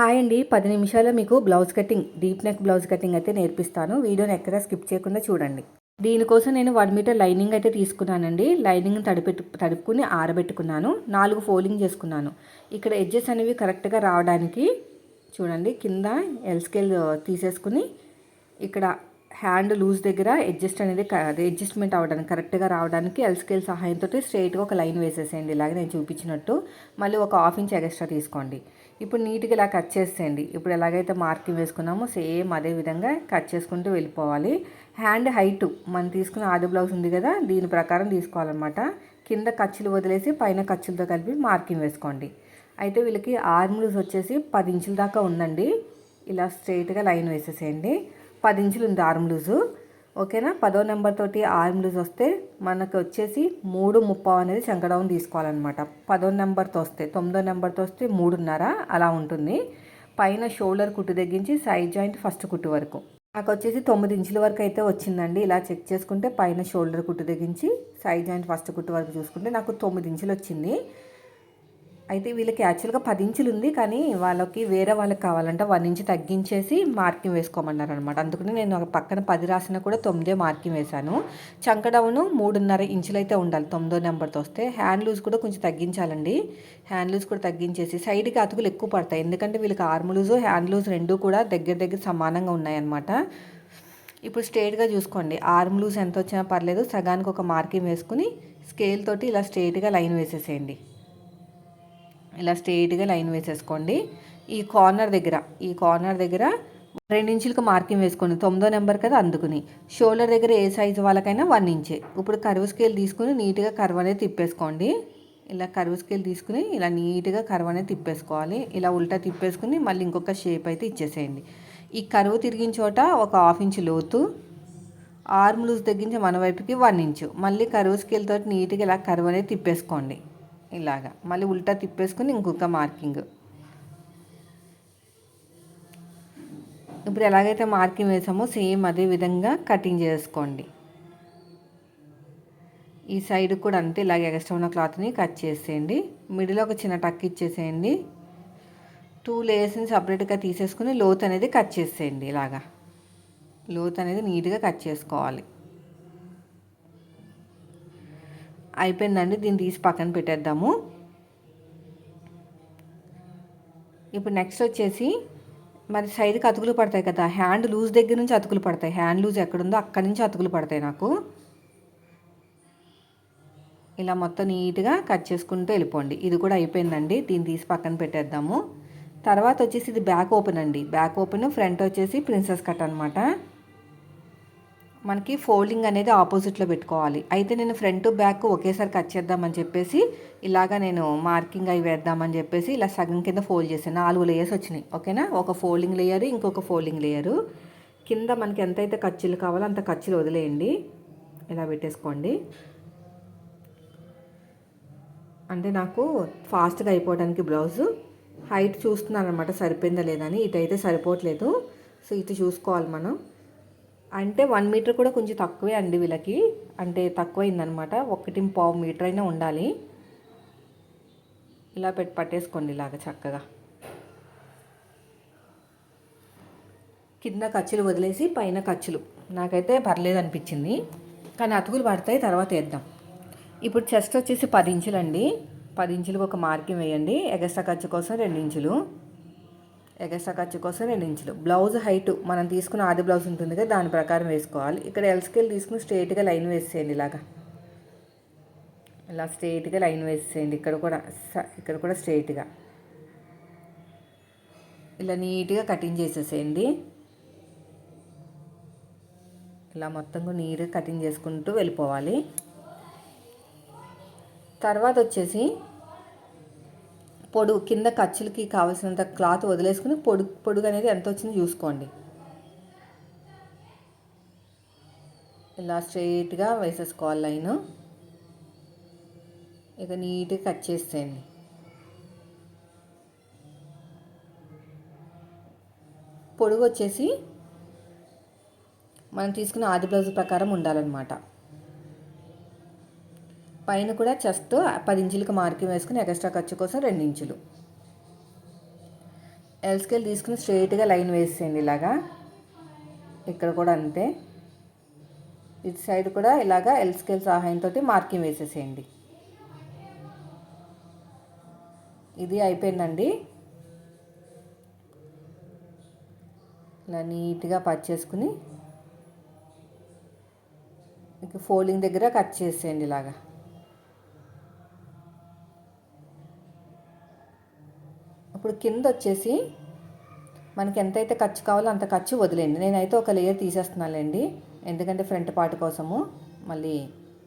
Hi అండి. పది నిమిషాల్లో మీకు blouse cutting deep neck blouse cutting అయితే నేర్పిస్తాను. వీడియోని ఎక్కడ స్కిప్ చేయకుండా చూడండి. దీనికోసం నేను వన్ మీటర్ లైనింగ్ అయితే తీసుకున్నానండి. లైనింగ్ తడిపెట్టు తడుపుకుని ఆరబెట్టుకున్నాను. నాలుగు ఫోల్డింగ్ చేసుకున్నాను. ఇక్కడ ఎడ్జెస్ అనేవి కరెక్ట్గా రావడానికి చూడండి కింద ఎల్స్కేల్ తీసేసుకుని ఇక్కడ హ్యాండ్ లూజ్ దగ్గర అడ్జస్ట్ అనేది అడ్జస్ట్మెంట్ అవ్వడానికి కరెక్ట్గా రావడానికి ఎల్ స్కేల్ సహాయంతో స్ట్రైట్గా ఒక లైన్ వేసేసేయండి. ఇలాగే నేను చూపించినట్టు. మళ్ళీ ఒక హాఫ్ ఇంచ్ ఎక్స్ట్రా తీసుకోండి. ఇప్పుడు నీట్గా ఇలా కట్ చేసేయండి. ఇప్పుడు ఎలాగైతే మార్కింగ్ వేసుకున్నామో సేమ్ అదే విధంగా కట్ చేసుకుంటూ వెళ్ళిపోవాలి. హ్యాండ్ హైట్ మనం తీసుకున్న ఆది బ్లౌజ్ ఉంది కదా దీని ప్రకారం తీసుకోవాలన్నమాట. కింద ఖర్చులు వదిలేసి పైన ఖర్చులతో కలిపి మార్కింగ్ వేసుకోండి. అయితే వీళ్ళకి ఆర్మ్ లూజ్ వచ్చేసి పది ఇంచుల దాకా ఉందండి. ఇలా స్ట్రైట్గా లైన్ వేసేసేయండి. పది ఇంచులు ఉంది ఆర్మ్లూజు ఓకేనా? పదో నెంబర్ తోటి ఆర్మ్ లూజ్ వస్తే మనకు వచ్చేసి మూడు ముప్పావు అనేది శంకడౌన్ తీసుకోవాలన్నమాట. పదో నెంబర్తో వస్తే తొమ్మిదో నెంబర్తో వస్తే మూడున్నర అలా ఉంటుంది. పైన షోల్డర్ కుట్టు తగ్గించి సైడ్ జాయింట్ ఫస్ట్ కుట్టు వరకు. నాకు వచ్చేసి తొమ్మిది ఇంచుల వరకు అయితే వచ్చిందండి. ఇలా చెక్ చేసుకుంటే పైన షోల్డర్ కుట్టు తగ్గించి సైడ్ జాయింట్ ఫస్ట్ కుట్టు వరకు చూసుకుంటే నాకు తొమ్మిది ఇంచులు వచ్చింది. అయితే వీళ్ళకి యాక్చువల్గా పది ఇంచులు ఉంది కానీ వాళ్ళకి వేరే వాళ్ళకి కావాలంటే వన్ ఇంచు తగ్గించేసి మార్కింగ్ వేసుకోమన్నారు అనమాట అందుకని నేను పక్కన పది రాసిన కూడా తొమ్మిదే మార్కింగ్ వేశాను. చంకడౌను మూడున్నర ఇంచులు అయితే ఉండాలి తొమ్మిదో నెంబర్తో వస్తే. హ్యాండ్ లూజ్ కూడా కొంచెం తగ్గించాలండి. హ్యాండ్ లూజ్ కూడా తగ్గించేసి సైడ్కి అతుకులు ఎక్కువ పడతాయి. ఎందుకంటే వీళ్ళకి ఆర్మ్ లూజు హ్యాండ్ లూజ్ రెండు కూడా దగ్గర దగ్గర సమానంగా ఉన్నాయన్నమాట. ఇప్పుడు స్ట్రేట్గా చూసుకోండి. ఆర్మ్ లూజ్ ఎంత వచ్చినా పర్లేదు సగానికి ఒక మార్కింగ్ వేసుకుని స్కేల్ తోటి ఇలా స్ట్రేట్గా లైన్ వేసేసేయండి. ఇలా స్ట్రెయిట్గా లైన్ వేసేసుకోండి. ఈ కార్నర్ దగ్గర ఈ కార్నర్ దగ్గర రెండించులకు మార్కింగ్ వేసుకోండి. తొమ్మిదో నెంబర్ కదా అందుకుని. షోల్డర్ దగ్గర ఏ సైజు వాళ్ళకైనా వన్ ఇంచే. ఇప్పుడు కరువు స్కేల్ తీసుకుని నీట్గా కర్వ్ అనేది తిప్పేసుకోండి. ఇలా కరువు స్కేల్ తీసుకుని ఇలా నీట్గా కర్వ్ అనేది తిప్పేసుకోవాలి. ఇలా ఉల్టా తిప్పేసుకుని మళ్ళీ ఇంకొక షేప్ అయితే ఇచ్చేసేయండి. ఈ కరువు తిరిగిన చోట ఒక హాఫ్ ఇంచ్ లోతు ఆర్మ్ లూజ్ తగ్గించి మన వైపుకి వన్ ఇంచు. మళ్ళీ కరువు స్కేల్ తోటి నీట్గా ఇలా కరువు అనేది తిప్పేసుకోండి. ఇలాగా. మళ్ళీ ఉల్టా తిప్పేసుకుని ఇంకొక మార్కింగ్. ఇప్పుడు ఎలాగైతే మార్కింగ్ వేసామో సేమ్ అదే విధంగా కటింగ్ చేసుకోండి. ఈ సైడ్ కూడా అంతే ఇలాగ ఎక్స్ట్రా ఉన్న క్లాత్ని కట్ చేసేయండి. మిడిల్ ఒక చిన్న టక్ ఇచ్చేసేయండి. టూ లేయర్స్ని సపరేట్గా తీసేసుకుని లోత్ అనేది కట్ చేసేయండి ఇలాగా. లోత్ అనేది నీట్గా కట్ చేసుకోవాలి. అయిపోయిందండి. దీన్ని తీసి పక్కన పెట్టేద్దాము. ఇప్పుడు నెక్స్ట్ వచ్చేసి మరి సైడ్కి అతుకులు పడతాయి కదా హ్యాండ్ లూజ్ దగ్గర నుంచి అతుకులు పడతాయి. హ్యాండ్ లూజ్ ఎక్కడుందో అక్కడి నుంచి అతుకులు పడతాయి నాకు. ఇలా మొత్తం నీట్గా కట్ చేసుకుంటూ వెళ్ళిపోండి. ఇది కూడా అయిపోయిందండి. దీన్ని తీసి పక్కన పెట్టేద్దాము. తర్వాత వచ్చేసి ఇది బ్యాక్ ఓపెన్ అండి. బ్యాక్ ఓపెన్ ఫ్రంట్ వచ్చేసి ప్రిన్సెస్ కట్ అనమాట మనకి ఫోల్డింగ్ అనేది ఆపోజిట్లో పెట్టుకోవాలి. అయితే నేను ఫ్రంట్ బ్యాక్ ఒకేసారి కట్ చేద్దామని చెప్పేసి ఇలాగా నేను మార్కింగ్ అవి వేద్దామని చెప్పేసి ఇలా సగం కింద ఫోల్డ్ చేసాను నాలుగు లేయర్స్ వచ్చినాయి. ఓకేనా? ఒక ఫోల్డింగ్ లేయర్ ఇంకొక ఫోల్డింగ్ లేయరు కింద మనకి ఎంతైతే ఖర్చులు కావాలో అంత ఖర్చులు వదిలేయండి. ఇలా పెట్టేసుకోండి. అంటే నాకు ఫాస్ట్గా అయిపోవడానికి బ్లౌజు హైట్ చూస్తున్నాను అనమాట సరిపోయిందా లేదని ఇటైతే సరిపోవట్లేదు. సో ఇటు చూసుకోవాలి మనం. అంటే వన్ మీటర్ కూడా కొంచెం తక్కువే అండి వీళ్ళకి. అంటే తక్కువైందనమాట. ఒకటి పావు మీటర్ అయినా ఉండాలి. ఇలా పెట్టి పట్టేసుకోండి ఇలాగ చక్కగా. కింద ఖర్చులు వదిలేసి పైన ఖర్చులు నాకైతే పర్లేదు అనిపించింది. కానీ అతుకులు పడతాయి తర్వాత వేద్దాం. ఇప్పుడు చెస్ట్ వచ్చేసి పది ఇంచులండి. పది ఇంచులకు ఒక మార్కింగ్ వేయండి. ఎగస్ట్రా ఖర్చు కోసం రెండు ఇంచులు. ఎగస్ట్రా ఖర్చు కోసం రెండు ఇంచులు బ్లౌజ్ హైట్ మనం తీసుకున్న ఆది బ్లౌజ్ ఉంటుంది కదా దాని ప్రకారం వేసుకోవాలి. ఇక్కడ ఎల్ స్కేల్ తీసుకుని స్ట్రైట్గా లైన్ వేసేయండి ఇలాగా. ఇలా స్ట్రైట్గా లైన్ వేసేయండి. ఇక్కడ కూడా ఇక్కడ కూడా స్ట్రైట్గా ఇలా నీట్గా కటింగ్ చేసేసేయండి. ఇలా మొత్తం నీట్గా కటింగ్ చేసుకుంటూ వెళ్ళిపోవాలి. తర్వాత వచ్చేసి పొడుగు కింద ఖర్చులకి కావాల్సినంత క్లాత్ వదిలేసుకుని పొడుగు పొడుగు అనేది ఎంత వచ్చిందో చూసుకోండి. ఇలా స్ట్రైట్గా వేసేసుకోవాలి లైన్. ఇక నీట్గా కట్ చేసేయండి. పొడుగు వచ్చేసి మనం తీసుకున్న ఆది బ్లౌజ్ ప్రకారం ఉండాలన్నమాట. పైన కూడా చెస్ట్ పది ఇంచులకు మార్కింగ్ వేసుకుని ఎక్స్ట్రా ఖర్చు కోసం రెండు ఇంచులు. ఎల్ స్కేల్ తీసుకుని స్ట్రైట్గా లైన్ వేసేయండి ఇలాగా. ఇక్కడ కూడా అంతే. ఇటు సైడ్ కూడా ఇలాగా ఎల్ స్కేల్ సహాయంతో మార్కింగ్ వేసేసేయండి. ఇది అయిపోయిందండి. ఇలా నీట్గా పచ్ చేసుకుని ఇక ఫోల్డింగ్ దగ్గర కట్ చేసేయండి ఇలాగా. ఇప్పుడు కింద వచ్చేసి మనకి ఎంతైతే ఖర్చు కావాలో అంత ఖర్చు వదిలేండి నేనైతే ఒక లేయర్ తీసేస్తున్నానులేండి. ఎందుకంటే ఫ్రంట్ పార్ట్ కోసము మళ్ళీ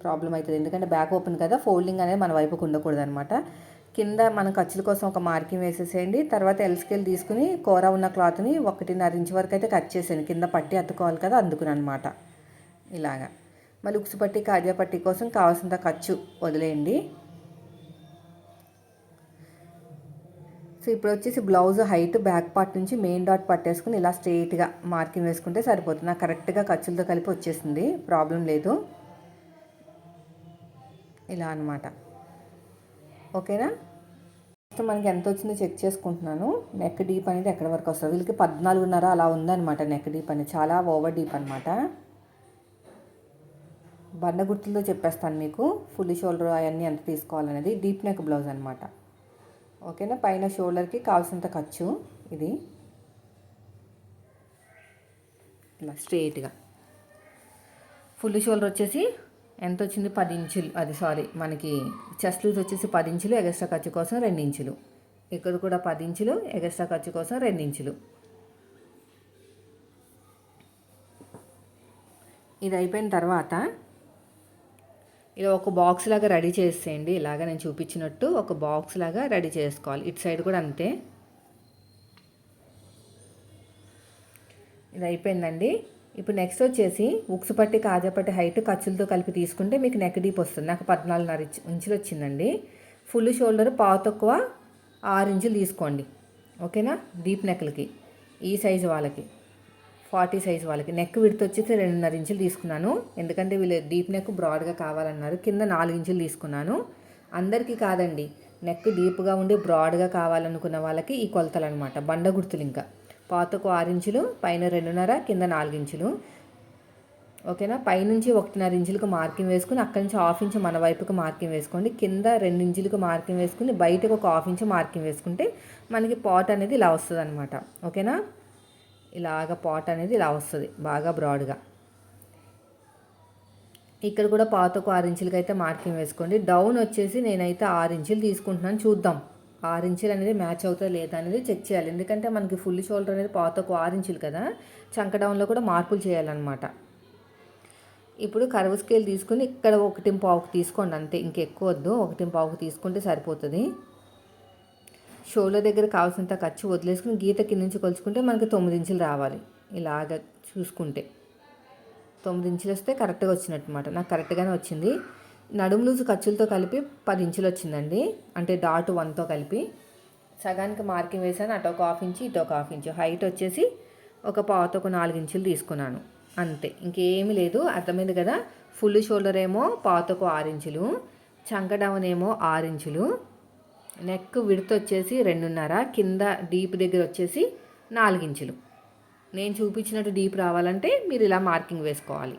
ప్రాబ్లం అవుతుంది ఎందుకంటే బ్యాక్ ఓపెన్ కదా ఫోల్డింగ్ అనేది మన వైపుకు ఉండకూడదు అనమాట కింద మన ఖర్చుల కోసం ఒక మార్కింగ్ వేసేసేయండి. తర్వాత ఎల్ స్కేల్ తీసుకుని కూర ఉన్న క్లాత్ని ఒకటిన్నర ఇంచ్ వరకు అయితే కట్ చేసేయండి. కింద పట్టి అత్తుకోవాలి కదా అందుకుని అనమాట ఇలాగా. మళ్ళీ ఉక్సు పట్టి కాజా పట్టి కోసం కావాల్సినంత ఖర్చు వదిలేయండి. సో ఇప్పుడు వచ్చేసి బ్లౌజ్ హైట్ బ్యాక్ పార్ట్ నుంచి మెయిన్ డాట్ పట్టేసుకుని ఇలా స్ట్రెయిట్గా మార్కింగ్ వేసుకుంటే సరిపోతుంది. నాకు కరెక్ట్గా ఖర్చులతో కలిపి వచ్చేసింది. ప్రాబ్లం లేదు. ఇలా అనమాట ఓకేనా? ఫస్ట్ మనకి ఎంత వచ్చిందో చెక్ చేసుకుంటున్నాను. నెక్ డీప్ అనేది ఎక్కడి వరకు వస్తుంది? వీళ్ళకి పద్నాలుగున్నర అలా ఉందన్నమాట నెక్ డీప్ అనేది చాలా ఓవర్ డీప్ అనమాట బండ గుర్తులతో చెప్పేస్తాను మీకు. ఫుల్ షోల్డర్ అవన్నీ ఎంత తీసుకోవాలనేది. డీప్ నెక్ బ్లౌజ్ అనమాట ఓకేనా? పైన షోల్డర్కి కావాల్సినంత ఖర్చు ఇది. ఇలా స్ట్రేట్గా ఫుల్ షోల్డర్ వచ్చేసి ఎంత వచ్చింది? పది ఇంచులు. అది సారీ మనకి చెస్ట్ లూజ్ వచ్చేసి పది ఇంచులు ఎగస్ట్రా ఖర్చు కోసం రెండు ఇంచులు. ఇక్కడ కూడా పది ఇంచులు ఎగస్ట్రా ఖర్చు కోసం రెండు ఇంచులు. ఇది అయిపోయిన తర్వాత ఇలా ఒక బాక్స్ లాగా రెడీ చేసేయండి. ఇలాగ నేను చూపించినట్టు ఒక బాక్స్ లాగా రెడీ చేసుకోవాలి. ఇటు సైడ్ కూడా అంతే. ఇది అయిపోయిందండి. ఇప్పుడు నెక్స్ట్ వచ్చేసి ఉక్సు పట్టి కాజాపట్టి హైట్ ఖర్చులతో కలిపి తీసుకుంటే మీకు నెక్ డీప్ వస్తుంది. నాకు పద్నాలుగున్నర ఇంచులు వచ్చిందండి. ఫుల్ షోల్డర్ పావు తక్కువ ఆరు ఇంచులు తీసుకోండి. ఓకేనా డీప్ నెక్లకి ఈ సైజు వాళ్ళకి. ఫార్టీ సైజ్ వాళ్ళకి. నెక్ విడత వచ్చేసి రెండున్నర ఇంచులు తీసుకున్నాను. ఎందుకంటే వీళ్ళు డీప్ నెక్ బ్రాడ్గా కావాలన్నారు. కింద నాలుగు ఇంచులు తీసుకున్నాను. అందరికీ కాదండి. నెక్ డీప్గా ఉండి బ్రాడ్గా కావాలనుకున్న వాళ్ళకి ఈ కొలతలు అనమాట బండ గుర్తులు ఇంకా. పాతకు ఆరు ఇంచులు పైన రెండున్నర కింద నాలుగు ఇంచులు. ఓకేనా? పైనుంచి ఒకటిన్నర ఇంచులకు మార్కింగ్ వేసుకుని అక్కడి నుంచి హాఫ్ ఇంచు మన వైపుకి మార్కింగ్ వేసుకోండి. కింద రెండు ఇంచులకు మార్కింగ్ వేసుకుని బయటకు ఒక హాఫ్ ఇంచు మార్కింగ్ వేసుకుంటే మనకి పాట్ అనేది ఇలా వస్తుంది అనమాట ఓకేనా? ఇలాగ పాట్ అనేది ఇలా వస్తుంది బాగా బ్రాడ్గా. ఇక్కడ కూడా పాతకు ఆరు ఇంచులకి అయితే మార్కింగ్ వేసుకోండి. డౌన్ వచ్చేసి నేనైతే ఆరు ఇంచులు తీసుకుంటున్నాను చూద్దాం. ఆరు ఇంచులు అనేది మ్యాచ్ అవుతా లేదా అనేది చెక్ చేయాలి. ఎందుకంటే మనకి ఫుల్ షోల్డర్ అనేది పాతకు ఆరు ఇంచులు కదా చంక డౌన్లో కూడా మార్పులు చేయాలన్నమాట. ఇప్పుడు కరువు స్కేల్ తీసుకుని ఇక్కడ ఒకటి పావుకు తీసుకోండి అంతే ఇంకెక్కువ వద్దు. ఒకటి పావుకు తీసుకుంటే సరిపోతుంది. షోల దగ్గర కావాల్సినంత ఖర్చు వదిలేసుకుని గీత కింద నుంచి కొలుచుకుంటే మనకి తొమ్మిది ఇంచులు రావాలి. ఇలాగ చూసుకుంటే తొమ్మిది ఇంచులు వస్తే కరెక్ట్గా వచ్చినట్టు నాకు కరెక్ట్గానే వచ్చింది. నడుము లూజు ఖర్చులతో కలిపి పది ఇంచులు వచ్చిందండి. అంటే డాట్ వన్తో కలిపి. సగానికి మార్కింగ్ వేసాను అటు ఒక హాఫ్ ఇంచు ఇటు ఒక హాఫ్ ఇంచు. హైట్ వచ్చేసి ఒక పావుతో ఒక నాలుగు ఇంచులు తీసుకున్నాను. అంతే. ఇంకేమీ లేదు. అర్థమైంది కదా? ఫుల్ షోల్డర్ ఏమో పాతకు ఆరు ఇంచులు. చంక ఆరు ఇంచులు. నెక్ విడత వచ్చేసి రెండున్నర కింద డీప్ దగ్గర వచ్చేసి నాలుగించులు. నేను చూపించినట్టు డీప్ రావాలంటే మీరు ఇలా మార్కింగ్ వేసుకోవాలి.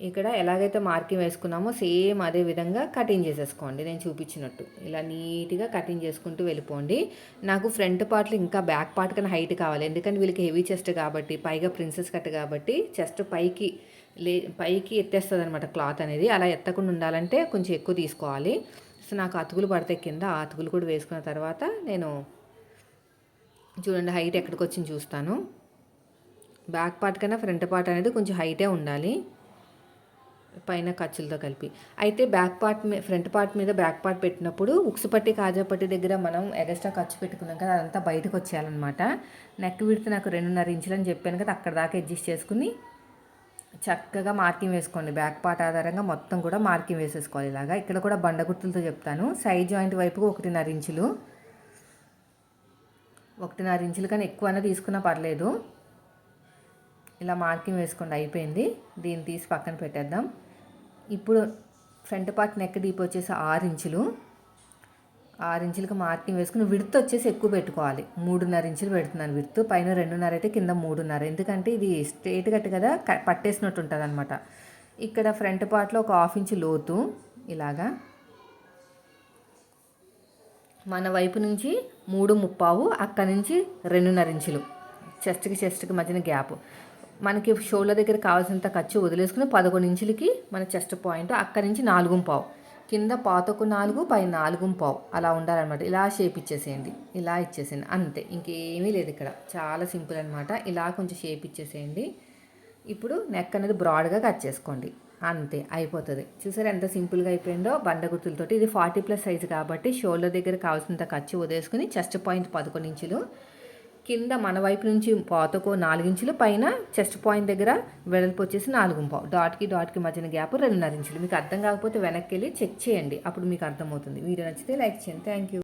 ఇక్కడ ఎలాగైతే మార్కింగ్ వేసుకున్నామో సేమ్ అదే విధంగా కటింగ్ చేసేసుకోండి. నేను చూపించినట్టు ఇలా నీట్గా కటింగ్ చేసుకుంటూ వెళ్ళిపోండి. నాకు ఫ్రంట్ పార్ట్లు ఇంకా బ్యాక్ పార్ట్ కన్నా హైట్ కావాలి. ఎందుకంటే వీళ్ళకి హెవీ చెస్ట్ కాబట్టి పైగా ప్రిన్సెస్ కట్ కాబట్టి చెస్ట్ పైకి లే పైకి ఎత్తేస్తుంది అనమాట క్లాత్ అనేది. అలా ఎత్తకుండా ఉండాలంటే కొంచెం ఎక్కువ తీసుకోవాలి. సో నాకు అతుకులు పడతాయి కింద ఆ అతుకులు కూడా వేసుకున్న తర్వాత నేను చూడండి హైట్ ఎక్కడికి వచ్చింది చూస్తాను. బ్యాక్ పార్ట్ కన్నా ఫ్రంట్ పార్ట్ అనేది కొంచెం హైటే ఉండాలి. పైన ఖర్చులతో కలిపి. అయితే బ్యాక్ పార్ట్ మీ ఫ్రంట్ పార్ట్ మీద బ్యాక్ పార్ట్ పెట్టినప్పుడు ఉక్సు పట్టి కాజా పట్టి దగ్గర మనం ఎగస్ట్రా ఖర్చు పెట్టుకున్నాం కదా అదంతా బయటకు వచ్చేయాలన్నమాట. నెక్ విడితే నాకు రెండున్నర ఇంచులని చెప్పాను కదా అక్కడ దాకా అడ్జస్ట్ చేసుకుని చక్కగా మార్కింగ్ వేసుకోండి. బ్యాక్ పార్ట్ ఆధారంగా మొత్తం కూడా మార్కింగ్ వేసేసుకోవాలి ఇలాగా. ఇక్కడ కూడా బండ గుర్తులతో చెప్తాను. సైడ్ జాయింట్ వైపుకు ఒకటిన్నర ఇంచులు. ఒకటిన్నర ఇంచులు కానీ ఎక్కువ తీసుకున్నా పర్లేదు. ఇలా మార్కింగ్ వేసుకోండి. అయిపోయింది. దీన్ని తీసి పక్కన పెట్టేద్దాం. ఇప్పుడు ఫ్రంట్ పార్ట్ నెక్ డీప్ వచ్చేసి ఆరు ఇంచులు. ఆరు ఇంచులకు మార్కింగ్ వేసుకుని విడుత్ వచ్చేసి ఎక్కువ పెట్టుకోవాలి. మూడున్నర ఇంచులు పెడుతున్నాను విడుత్. పైన రెండున్నర అయితే కింద మూడున్నర. ఎందుకంటే ఇది స్ట్రేట్ కట్ కదా పట్టేసినట్టు ఉంటుంది అనమాట ఇక్కడ ఫ్రంట్ పార్ట్లో ఒక హాఫ్ ఇంచు లోతు. ఇలాగా. మన వైపు నుంచి మూడు ముప్పావు అక్కడ నుంచి రెండున్నర ఇంచులు. చెస్ట్కి చెస్ట్కి మధ్యన గ్యాప్. మనకి షోల్డర్ దగ్గర కావాల్సినంత ఖర్చు వదిలేసుకుని పదకొండు ఇంచులకి మన చెస్ట్ పాయింట్ అక్కడి నుంచి నాలుగు పావు కింద పాతకు నాలుగు పై నాలుగు పావు. అలా ఉండాలన్నమాట. ఇలా షేప్ ఇచ్చేసేయండి. ఇలా ఇచ్చేసేయండి. అంతే. ఇంకేమీ లేదు ఇక్కడ. చాలా సింపుల్ అనమాట ఇలా కొంచెం షేప్ ఇచ్చేసేయండి. ఇప్పుడు నెక్ అనేది బ్రాడ్గా కట్ చేసుకోండి. అంతే. అయిపోతుంది. చూసారా ఎంత సింపుల్గా అయిపోయిందో? బండ గుర్తులతోటి. ఇది ఫార్టీ ప్లస్ సైజు కాబట్టి షోల్డర్ దగ్గర కావాల్సినంత ఖర్చు వదిలేసుకుని చెస్ట్ పాయింట్ పదకొండు ఇంచులు కింద మన వైపు నుంచి పాతకో నాలుగించులు పైన చెస్ట్ పాయింట్ దగ్గర వెడల్పు వచ్చేసి నాలుగు పావు డాట్కి డాట్కి మధ్యన గ్యాప్ రెండున్నర ఇంచులు. మీకు అర్థం కాకపోతే వెనక్కి వెళ్ళి చెక్ చేయండి. అప్పుడు మీకు అర్థమవుతుంది. వీడియో నచ్చితే లైక్ చేయండి. Thank you.